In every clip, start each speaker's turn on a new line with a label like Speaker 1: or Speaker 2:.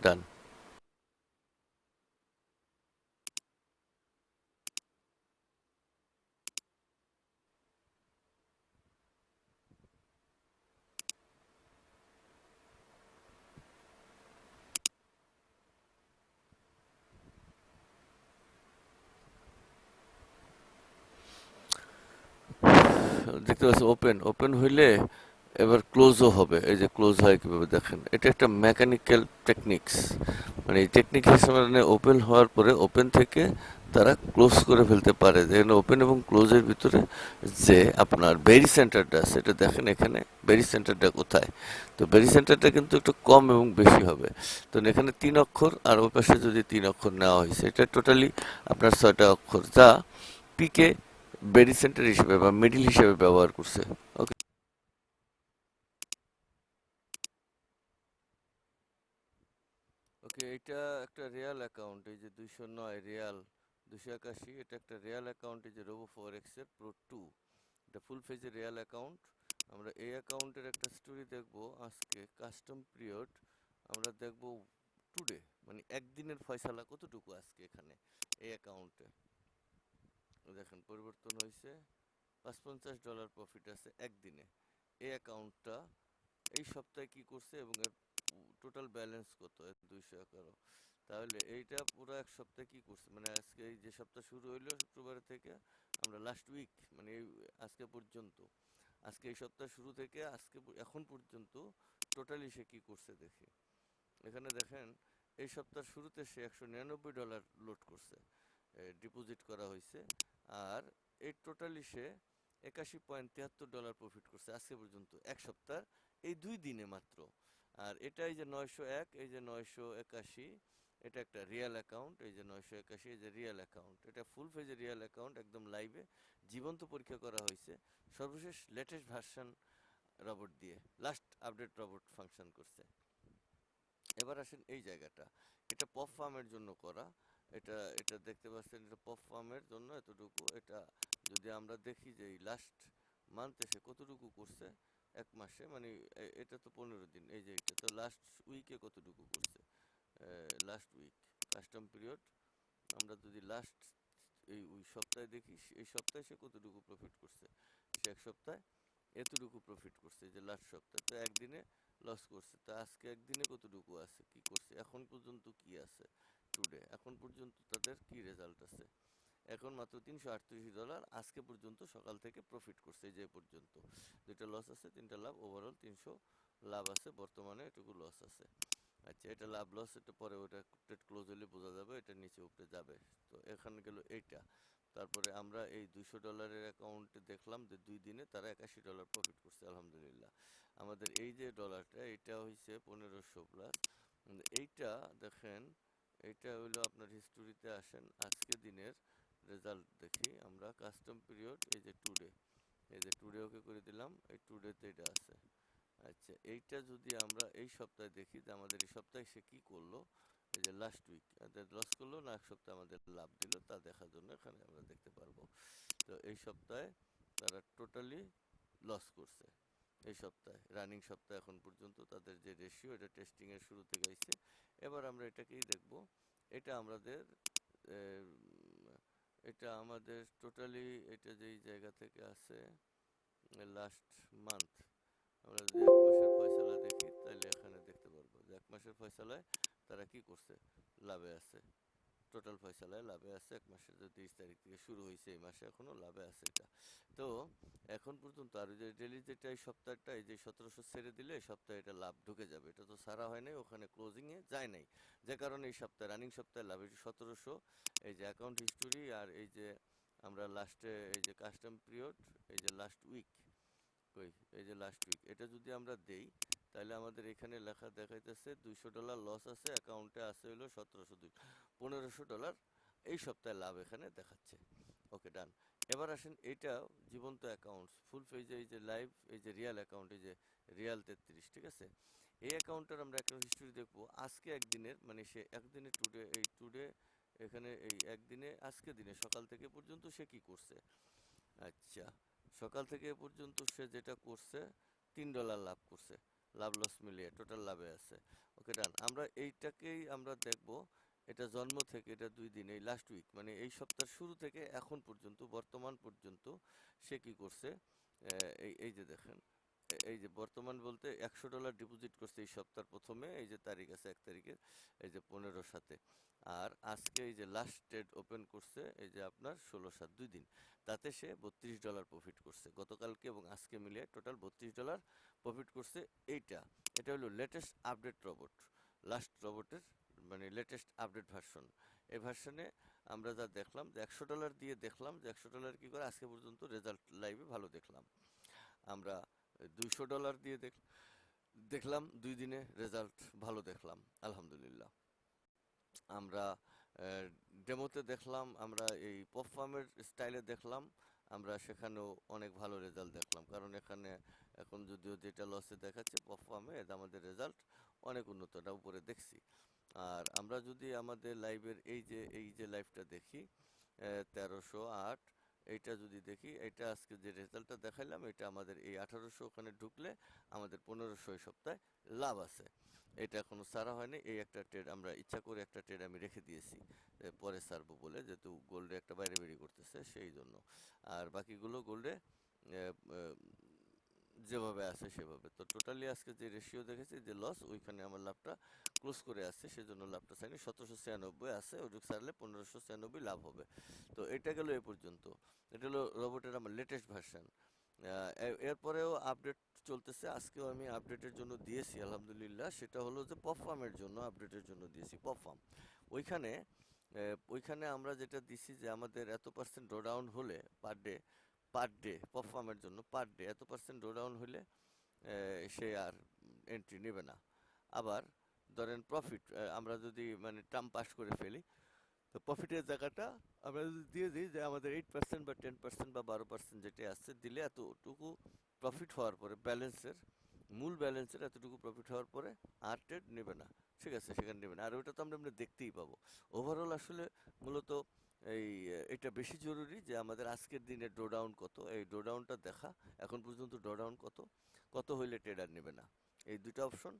Speaker 1: ডান দেখতে পাচ্ছেন open open হইলে এবার ক্লোজও হবে। এই যে ক্লোজ হয় কীভাবে দেখেন? এটা একটা মেকানিক্যাল টেকনিক্স মানে এই টেকনিক হিসেবে মানে ওপেন হওয়ার পরে ওপেন থেকে তারা ক্লোজ করে ফেলতে পারে। যেখানে ওপেন এবং ক্লোজের ভিতরে যে আপনার বেরি সেন্টারটা এটা দেখেন এখানে বেরি সেন্টারটা কোথায়? তো বেরি সেন্টারটা কিন্তু একটু কম এবং বেশি হবে। তো এখানে তিন অক্ষর আর ওই পাশে যদি তিন অক্ষর নেওয়া হয়েছে এটা টোটালি আপনার ছয়টা অক্ষর যা পিকে বেরি সেন্টার হিসেবে বা মিডিল হিসেবে ব্যবহার করছে। ওকে ওকে এটা একটা রিয়াল অ্যাকাউন্ট এই যে দুইশো নয় রিয়াল দুশো একাশি, এটা একটা রিয়াল অ্যাকাউন্ট এই যে রোবো ফোর এক্সের প্রো টু এটা ফুল ফেজের রিয়াল অ্যাকাউন্ট আমরা এই অ্যাকাউন্টের একটা স্টোরি দেখব আজকে কাস্টম পিরিয়ড আমরা দেখব টুডে মানে একদিনের ফয়সালা কতটুকু আজকে এখানে, এই অ্যাকাউন্টে দেখেন, পরিবর্তন হয়েছে পাঁচ পঞ্চাশ ডলার প্রফিট আছে একদিনে। এই অ্যাকাউন্টটা এই সপ্তাহে কি করছে এবং এর টোটাল ব্যালেন্স কত? দুইশো এগারো। তাহলে এইটা পুরো এক সপ্তাহে কি করছে? মানে আজকে এই যে সপ্তাহ শুরু হইল শুক্রবার থেকে, আমরা লাস্ট উইক মানে আজকে পর্যন্ত, আজকে এই সপ্তাহ শুরু থেকে আজকে এখন পর্যন্ত টোটালি সে কি করছে দেখি। এখানে দেখেন, এই সপ্তাহ শুরুতে সে একশো নিরানব্বই ডলার লোড করছে ডিপোজিট করা হয়েছে আর এই টোটালি সে একাশি পয়েন্ট তিয়াত্তর ডলার প্রফিট করছে আজকে পর্যন্ত, এক সপ্তাহ, এই দুই দিনে মাত্র। আর এটা এই যে নয়শো এক, এই যে নয়শো একাশি, এটা একটা রিয়েল অ্যাকাউন্ট এই যে নয়শো একাশি, এই যে রিয়েল অ্যাকাউন্ট এটা ফুল পেজের রিয়েল অ্যাকাউন্ট একদম লাইভে জীবন্ত পরীক্ষা করা হয়েছে। সর্বশেষ লেটেস্ট ভার্সন রবট দিয়ে লাস্ট আপডেট রবট ফাংশন করছে। এবার আসেন এই জায়গাটা। এটা পপ ফার্মের জন্য করা। এটা এটা দেখতে পাচ্ছেন, এটা পপ ফার্মের জন্য এতটুকু। এটা যদি আমরা দেখি যে এই লাস্ট মান্থ এসে কতটুকু করছে এক মাসে মানে এটা তো পনেরো দিন, এই যে এটা তো লাস্ট উইকে কতটুকু করছে লাস্ট উইক কাস্টম পিরিয়ড আমরা যদি লাস্ট এই, ওই সপ্তাহে দেখি, এই সপ্তাহে সে কতটুকু প্রফিট করছে? সে এক সপ্তাহে এতটুকু প্রফিট করছে যে লাস্ট সপ্তাহে, তো একদিনে লস করছে, তো আজকে একদিনে কতটুকু আছে, কি করছে? এখন পর্যন্ত কি আছে টুডে এখন পর্যন্ত তাদের কি রেজাল্ট আছে? এখন মাত্র তিনশো আটত্রিশ ডলার। আজকে পর্যন্ত সকাল থেকে প্রফিট করছে যে পর্যন্ত। দুইটা লস আছে, তিনটা লাভ। ওভারঅল তিনশো লাভ আছে, বর্তমানে এটুকু লস আছে। আচ্ছা এটা লাভ লস এটা পরে ওটা ট্রেড ক্লোজ হলে বোঝা যাবে, এটা নিচে উপরে যাবে। তো এখানে গেল এইটা। তারপরে আমরা এই দুইশো ডলারের অ্যাকাউন্টে দেখলাম যে দুই দিনে তারা একাশি ডলার প্রফিট করছে, আলহামদুলিল্লাহ। আমাদের এই যে ডলারটা এটা হইছে পনেরোশো প্লাস এইটা দেখেন এটা হইল আপনার হিস্টোরিতে আসেন, আজকে দিনের রেজাল্ট দেখি আমরা কাস্টম পিরিয়ড এই যে টুডে এই যে টুডে ওকে করে দিলাম, এই টুডেতে এটা আছে। আচ্ছা এইটা যদি আমরা এই সপ্তাহে দেখি যে আমাদের এই সপ্তাহে সে কি করল, এই যে লাস্ট উইক লস করল, না এক সপ্তাহে আমাদের লাভ দিল, তা দেখার জন্য এখানে আমরা দেখতে পারব। তো এই সপ্তাহে তারা টোটালি লস করছে। এই সপ্তাহে রানিং সপ্তাহে এখন পর্যন্ত তাদের যে রেশিও এটা টেস্টিং এর শুরু থেকে আইছে এবার আমরা এটাকেই দেখব। এটা আমাদের এটা আমাদের টোটালি এটা যেই জায়গা থেকে আছে লাস্ট মান্থ আমরা যদি এক মাসের ফয়সালা দেখি তাহলে এখানে দেখতে পারব এক মাসের ফয়সালায় তারা কি করছে? লাভে আছে। টোটাল ফয়সালায় লাভে আছে, এক মাসের যে তিরিশ তারিখ থেকে শুরু হয়েছে এই মাসে, এখনও লাভে আছে এটা। তো এখন পর্যন্ত আর যে ডেলি যেটা এই সপ্তাহটা, এই যে সতেরোশো ছেড়ে দিলে এই সপ্তাহে এটা লাভ ঢুকে যাবে। এটা তো সারা হয় নাই, ওখানে ক্লোজিংয়ে যায় নাই। যে কারণে এই সপ্তাহে রানিং সপ্তাহে লাভ, এই সতেরোশো, এই যে অ্যাকাউন্ট হিস্টোরি আর এই যে আমরা লাস্টে এই যে কাস্টম পিরিয়ড এই যে লাস্ট উইক কই, এই যে লাস্ট উইক এটা যদি আমরা দেই, তাহলে আমাদের এখানে লেখা দেখাইতেছে দুইশো ডলার লস আছে অ্যাকাউন্টে আছে হলো সতেরোশো দুই। পনেরোশো ডলার এই সপ্তাহে লাভ এখানে দেখাচ্ছে। ওকে, ডান। এবার আসেন এটা জীবন্ত অ্যাকাউন্টস, ফুল পেজে এই যে লাইভ, এই যে রিয়াল অ্যাকাউন্ট, এই যে রিয়াল তেত্রিশ, ঠিক আছে? এই অ্যাকাউন্টের আমরা একটা হিস্টোরি দেখব। আজকে একদিনের মানে সে একদিনে টুডে এই টুডে এখানে এই একদিনে, আজকে দিনে, সকাল থেকে পর্যন্ত সে কি করছে? আচ্ছা সকাল থেকে পর্যন্ত সে যেটা করছে, তিন ডলার লাভ করছে। লাভ লস মিলিয়ে টোটাল লাভে আছে। ওকে, ডান। আমরা এইটাকেই আমরা দেখব এটা জন্ম থেকে এটা দুই দিন, এই লাস্ট উইক মানে এই সপ্তাহের শুরু থেকে এখন পর্যন্ত, বর্তমান পর্যন্ত সে কি করছে? এই এই যে দেখেন এই যে বর্তমান বলতে একশো ডলার ডিপোজিট করছে এই সপ্তাহের প্রথমে, এই যে তারিখ আছে এক তারিখের, এই যে পনেরো সাথে আর আজকে এই যে লাস্ট ট্রেড ওপেন করছে, এই যে আপনার ষোলো সাত, দুই দিন। তাতে সে বত্রিশ ডলার প্রফিট করছে। গতকালকে এবং আজকে মিলিয়ে টোটাল বত্রিশ ডলার প্রফিট করছে এইটা। এটা হলো লেটেস্ট আপডেট রোবট লাস্ট রোবটের মানে লেটেস্ট আপডেট ভার্সন এই ভার্সনে আমরা যা দেখলাম যে একশো ডলার দিয়ে দেখলাম যে একশো ডলার কী করে? আজকে পর্যন্ত রেজাল্ট লাইভে ভালো দেখলাম। আমরা দুইশো ডলার দিয়ে দেখ, দেখলাম, দুই দিনে রেজাল্ট ভালো দেখলাম, আলহামদুলিল্লাহ। আমরা ডেমোতে দেখলাম, আমরা এই পপ ফার্মের স্টাইলে দেখলাম, আমরা সেখানেও অনেক ভালো রেজাল্ট দেখলাম। কারণ এখানে এখন যদিও যেটা লসে দেখাচ্ছে পপ ফার্মে এটা আমাদের রেজাল্ট অনেক উন্নতটা উপরে দেখছি। আর আমরা যদি আমাদের লাইভের এই যে এই যে লাইভটা দেখি তেরোশো আট, এইটা যদি দেখি এটা আজকে যে রেজাল্টটা দেখাইলাম এটা আমাদের এই আঠারোশো ওখানে ঢুকলে আমাদের পনেরোশো সপ্তাহে লাভ আছে। এটা এখনও সারা হয়নি, এই একটা ট্রেড আমরা ইচ্ছা করে একটা ট্রেড আমি রেখে দিয়েছি পরে সারবো বলে, যেহেতু গোল্ডে একটা বাইরে বেরিয়ে করতেছে, সেই জন্য। আর বাকিগুলো গোল্ডে যেভাবে আছে সেভাবে। তো টোটালি আজকে যে রেশিও দেখেছি, যে লস ওইখানে আমার লাভটা ক্লোজ করে আসছে সেজন্য লাভটা চাইনি। সতেরোশো ছিয়ানব্বই আছে, ওইটুকু সারলে পনেরোশো ছিয়ানব্বই লাভ হবে। তো এটা গেল এ পর্যন্ত। এটা হলো রোবটের আমার লেটেস্ট ভার্সান এরপরেও আপডেট চলতেছে। আজকেও আমি আপডেটের জন্য দিয়েছি, আলহামদুলিল্লাহ। সেটা হলো যে পফার্মের জন্য আপডেটের জন্য দিয়েছি পফার্ম ওইখানে ওইখানে আমরা যেটা দিছি যে আমাদের এত পার্সেন্ট ডোডাউন হলে পার ডে পার ডে পারফর্মের জন্য পার ডে এত পার্সেন্ট ডোডাউন হলে সে আর এন্ট্রি নেবে না। আবার ধরেন প্রফিট আমরা যদি মানে টার্ম পাস করে ফেলি, তো প্রফিটের জায়গাটা আমরা যদি দিয়ে দিই যে আমাদের এইট পার্সেন্ট বা টেন পার্সেন্ট বা বারো পার্সেন্ট যেটা আসছে দিলে এতটুকু প্রফিট হওয়ার পরে ব্যালেন্সের মূল ব্যালেন্সের এতটুকু প্রফিট হওয়ার পরে আর ট্রেড নেবে না। ঠিক আছে, সেখানে নেবে না। আর ওইটা তো আমরা আমরা দেখতেই পাবো। ওভারঅল আসলে মূলত এই এটা বেশি জরুরি যে আমাদের আজকের দিনে ডোডাউন কত? এই ডোডাউনটা দেখা। এখন পর্যন্ত ডোডাউন কত? কত হইলে ট্রেডার নেবে না? এই দুটো অপশন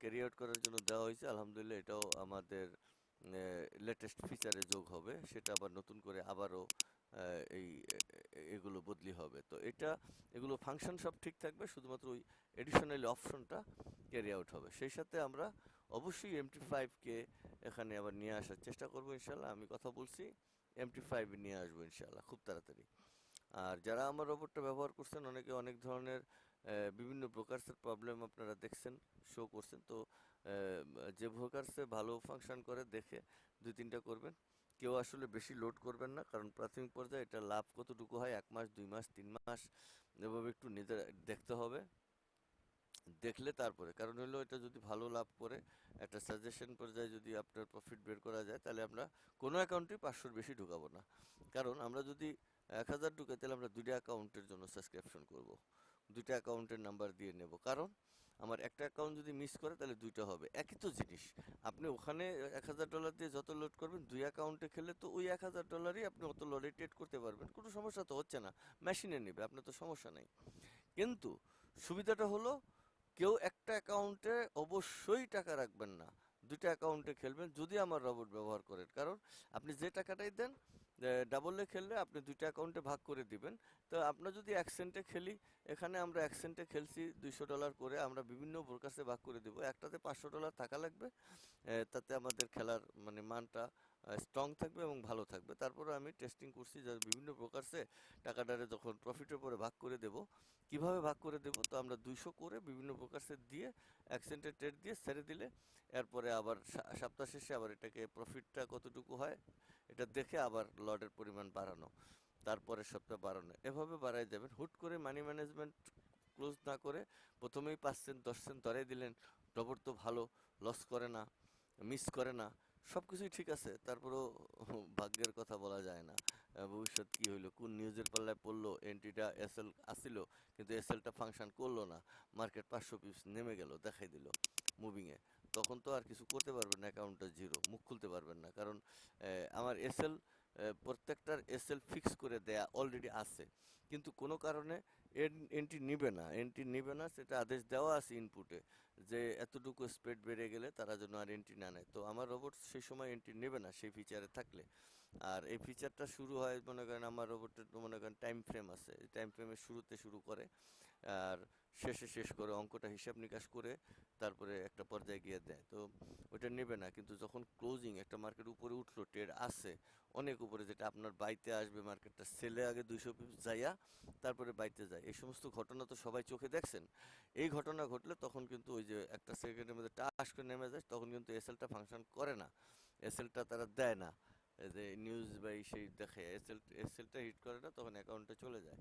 Speaker 1: ক্যারি আউট করার জন্য দেওয়া হয়েছে। আলহামদুলিল্লাহ এটাও আমাদের লেটেস্ট ফিচারে যোগ হবে। সেটা আবার নতুন করে আবারও এই এগুলো বদলি হবে। তো এটা, এগুলো ফাংশন সব ঠিক থাকবে। শুধুমাত্র ওই এডিশনালি অপশনটা ক্যারি আউট হবে। সেই সাথে আমরা অবশ্যই এমটি ফাইভকে এখানে আবার নিয়ে আসার চেষ্টা করব ইনশাল্লাহ। আমি কথা বলছি এমটি ফাইভ নিয়ে আসব ইনশাল্লাহ, খুব তাড়াতাড়ি। আর যারা আমার রোবটটা ব্যবহার করছেন, অনেকে অনেক ধরনের বিভিন্ন ব্রোকার্সের প্রবলেম আপনারা দেখছেন শো করছেন। তো যে ব্রোকার্সে ভালো ফাংশন করে, দেখে দুই তিনটা করবেন। কেউ আসলে বেশি লোড করবেন না, কারণ প্রাথমিক পর্যায়ে এটা লাভ কতটুকু হয়, এক মাস, দুই মাস, তিন মাস, এভাবে একটু নিজের দেখতে হবে। দেখলে তারপরে। কারণ হলো এটা যদি ভালো লাভ করে, একটা সাজেশন পর্যায়ে যদি আপনার প্রফিট বের করা যায়, তাহলে আমরা কোনো অ্যাকাউন্টে পাঁচশোর বেশি ঢুকাবো না। কারণ আমরা যদি এক হাজার ঢুকে তাহলে আমরা দুইটা অ্যাকাউন্টের জন্য সাবস্ক্রিপশন করব। দুইটা অ্যাকাউন্টের নাম্বার দিয়ে নেব। কারণ আমার একটা অ্যাকাউন্ট যদি মিস করে, তাহলে দুইটা হবে। একই তো জিনিস। আপনি ওখানে এক হাজার ডলার দিয়ে যত লোড করবেন, দুই অ্যাকাউন্টে খেলে তো ওই এক হাজার ডলারই আপনি অত ট্রেড করতে পারবেন। কোনো সমস্যা তো হচ্ছে না। মেশিনে নেবে, আপনার তো সমস্যা নেই। কিন্তু সুবিধাটা হলো কেউ একটা অ্যাকাউন্টে অবশ্যই টাকা রাখবেন না। দুইটা অ্যাকাউন্টে খেলবেন যদি আমার রবট ব্যবহার করেন। কারণ আপনি যে টাকাটাই দেন ডাবলে খেললে আপনি দুইটা অ্যাকাউন্টে ভাগ করে দিবেন। তো আপনার যদি এক সেন্টে খেলি, এখানে আমরা এক সেন্টে খেলছি, দুইশো ডলার করে আমরা বিভিন্ন ব্রোকার্সে ভাগ করে দিব। একটাতে পাঁচশো ডলার থাকা লাগবে তাতে আমাদের খেলার মানে মানটা স্ট্রং থাকবে এবং ভালো থাকবে। তারপরে আমি টেস্টিং করছি যে বিভিন্ন ব্রোকার্সে টাকাটারে যখন প্রফিটের পরে ভাগ করে দেব। কীভাবে ভাগ করে দেব? তো আমরা দুইশো করে বিভিন্ন ব্রোকার্সে দিয়ে এক সেন্টের ট্রেড দিয়ে ছেড়ে দিলে, এরপরে আবার সপ্তাহ শেষে আবার এটাকে প্রফিটটা কতটুকু হয়, এটা দেখে আবার লডের পরিমাণ বাড়ানো তারপরে সপ্তাহ বাড়ানো। এভাবে বাড়াই যাবেন হুট করে মানি ম্যানেজমেন্ট ক্লোজ না করে প্রথমেই পাঁচ সেন্ট দশ সেন্ট ধরাই দিলেন। রবট তো ভালো লস করে না মিস করে না। সব কিছুই ঠিক আছে, তারপরেও ভাগ্যের কথা বলা যায় না। ভবিষ্যৎ কি হইল, কোন নিউজের পাল্লায় পড়ল এন্ট্রিটা এসএল আসছিল কিন্তু এসএলটা ফাংশন করল না মার্কেট পাঁচশো পিস নেমে গেল, দেখাই দিল মুভিংয়ে তখন তো আর কিছু করতে পারবেন না অ্যাকাউন্টটা জিরো মুখ খুলতে পারবেন না, কারণ আমার এসএল প্রত্যেকটার এসএল ফিক্স করে দেয়া অলরেডি আছে। কিন্তু কোনো কারণে এন্ট্রি নিবে না। এন্ট্রি নিবে না, সেটা আদেশ দেওয়া আছে ইনপুটে যে এতটুকু স্পিড বেড়ে গেলে তারা যেন আর এন্ট্রি না নেয়। তো আমার রোবট সেই সময় এন্ট্রি নেবে না, সেই ফিচারে থাকলে। আর এই ফিচারটা শুরু হয়, মনে করেন, আমার রোবটের মনে করেন টাইম ফ্রেম আছে। টাইম ফ্রেমের শুরুতে শুরু করে। আর শেষে শেষ করে অঙ্কটা হিসাব নিকাশ করে তারপরে একটা পর্যায়ে গিয়ে দেয়। তো ওটা নেবে না। কিন্তু যখন ক্লোজিং একটা মার্কেট উপরে উঠল ট্রেড আসে অনেক উপরে যেটা আপনার বাইতে আসবে মার্কেটটা সেলে আগে দুইশো পিপ যাইয়া তারপরে বাইতে যায়। এই সমস্ত ঘটনা তো সবাই চোখে দেখছেন। এই ঘটনা ঘটলে তখন কিন্তু ওই যে একটা সেকেন্ডের মধ্যে টাস করে নেমে যায়, তখন কিন্তু এসএলটা ফাংশন করে না। এসএলটা তারা দেয় না। যে নিউজ বা এই সেই দেখে এসএল এসএলটা হিট করে না, তখন অ্যাকাউন্টে চলে যায়।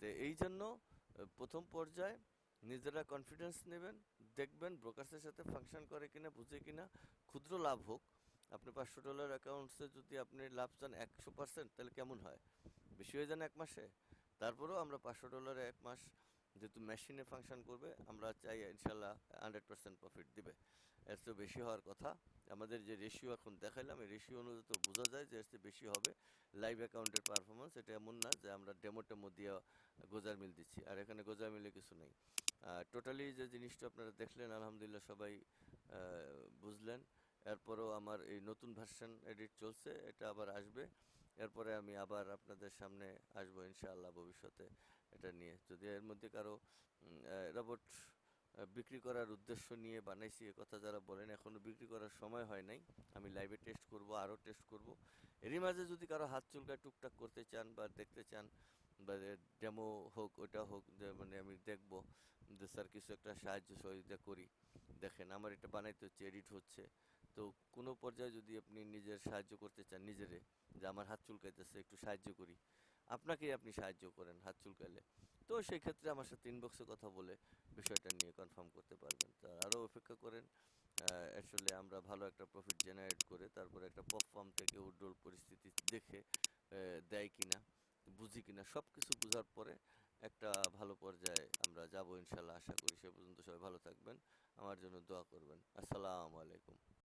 Speaker 1: তো এই জন্য প্রথম পর্যায়ে নিজেরা কনফিডেন্স নেবেন, দেখবেন ব্রোকার্সের সাথে ফাংশন করে কিনা, বুঝে কিনা, ক্ষুদ্র লাভ হোক। আপনি পাঁচশো ডলার অ্যাকাউন্টসে যদি আপনি লাভ চান একশো পার্সেন্ট তাহলে কেমন হয়? বেশি হয়ে যান এক মাসে। তারপরেও আমরা পাঁচশো ডলারে এক মাস যেহেতু মেশিনে ফাংশন করবে, আমরা চাই ইনশাল্লাহ হান্ড্রেড পার্সেন্ট প্রফিট দিবে। এর চেয়ে বেশি হওয়ার কথা। আমাদের যে রেশিও এখন দেখাইলাম, এই রেশিও অনুযায়ী তো বোঝা যায় যে এর বেশি হবে। লাইভ অ্যাকাউন্টের পারফরমেন্স এটা এমন না যে আমরা ডেমো টেমো দিয়ে গোজার মিল দিচ্ছি, আর এখানে গোজার মিলে কিছু নেই। টোটালি যে জিনিসটা আপনারা দেখলেন, আলহামদুলিল্লাহ সবাই বুঝলেন। এরপরেও আমার এই নতুন ভার্সন এডিট চলছে, এটা আবার আসবে। এরপরে আমি আবার আপনাদের সামনে আসব ইনশাআল্লাহ ভবিষ্যতে এটা নিয়ে। যদি এর মধ্যে কারও রোবট বিক্রি করার উদ্দেশ্য নিয়ে বানাইছি এ কথা যারা বলেন, এখনও বিক্রি করার সময় হয় নাই। আমি লাইভে টেস্ট করব আরও টেস্ট করব। এরই মাঝে যদি কারও হাত চুলকায় টুকটাক করতে চান বা দেখতে চান, বা ডেমো হোক ওটা হোক মানে আমি দেখব যে স্যার কিছু একটা সাহায্য সহযোগিতা করি। দেখেন, আমার এটা বানাইতে হচ্ছে এডিট হচ্ছে। তো কোনো পর্যায়ে যদি আপনি নিজের সাহায্য করতে চান, নিজেরে, যে আমার হাত চুলকাইতেছে, একটু সাহায্য করি। আপনাকেই আপনি সাহায্য করেন হাত চুলকাইলে। তো সেই ক্ষেত্রে আমার সাথে ইনবক্সে কথা বলে বিষয়টা নিয়ে কনফার্ম করতে পারবেন। তা আরও অপেক্ষা করেন আসলে আমরা ভালো একটা প্রফিট জেনারেট করে তারপরে একটা পপ ফার্ম থেকে উড্ডোল পরিস্থিতি দেখে দেয় কিনা, বুঝি কিনা সব কিছু বোঝার পরে একটা ভালো পর্যায়ে আমরা যাব ইনশাল্লাহ। আশা করি সে পর্যন্ত সবাই ভালো থাকবেন। আমার জন্য দোয়া করবেন। আসসালামু আলাইকুম।